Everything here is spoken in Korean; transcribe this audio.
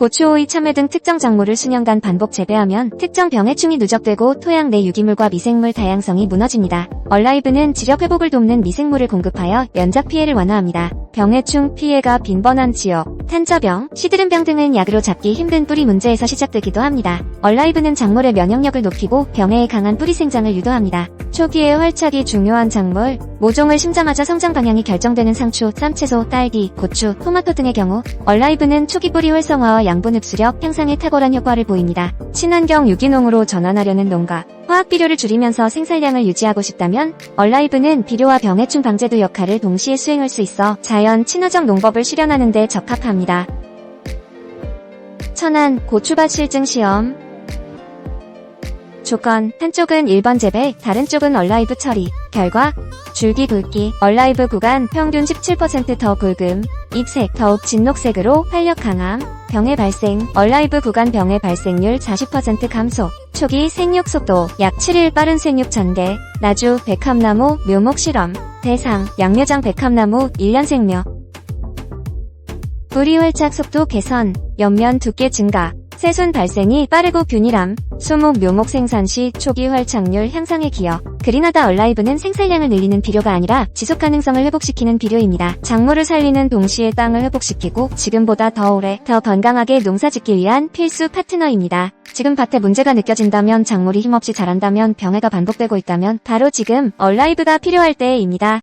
고추, 오이, 참외 등 특정 작물을 수년간 반복 재배하면 특정 병해충이 누적되고 토양 내 유기물과 미생물 다양성이 무너집니다. 얼라이브는 지력 회복을 돕는 미생물을 공급하여 연작 피해를 완화합니다. 병해충 피해가 빈번한 지역, 탄저병, 시드름병 등은 약으로 잡기 힘든 뿌리 문제에서 시작되기도 합니다. 얼라이브는 작물의 면역력을 높이고 병해에 강한 뿌리 생장을 유도합니다. 초기에 활착이 중요한 작물, 모종을 심자마자 성장 방향이 결정되는 상추, 쌈채소, 딸기, 고추, 토마토 등의 경우 얼라이브는 초기 뿌리 활성화와 양분 흡수력 향상에 탁월한 효과를 보입니다. 친환경 유기농으로 전환하려는 농가, 화학 비료를 줄이면서 생산량을 유지하고 싶다면 얼라이브는 비료와 병해충 방제도 역할을 동시에 수행할 수 있어 자연 친화적 농법을 실현하는 데 적합합니다. 천안 고추밭 실증 시험. 조건 한쪽은 1번 재배, 다른 쪽은 얼라이브 처리. 결과 줄기 굵기, 얼라이브 구간 평균 17%더 굵음, 잎색 더욱 진녹색으로 활력 강함, 병의 발생, 얼라이브 구간 병의 발생률 40% 감소, 초기 생육 속도 약 7일 빠른 생육 전개, 나주 백합나무 묘목 실험, 대상 양묘장 백합나무 1년 생묘. 뿌리 활착 속도 개선, 옆면 두께 증가, 새순 발생이 빠르고 균일함, 수목 묘목 생산 시 초기 활착률 향상에 기여. 그린하다 얼라이브는 생산량을 늘리는 비료가 아니라 지속 가능성을 회복시키는 비료입니다. 작물을 살리는 동시에 땅을 회복시키고 지금보다 더 오래, 더 건강하게 농사 짓기 위한 필수 파트너입니다. 지금 밭에 문제가 느껴진다면 작물이 힘없이 자란다면 병해가 반복되고 있다면 바로 지금 얼라이브가 필요할 때입니다.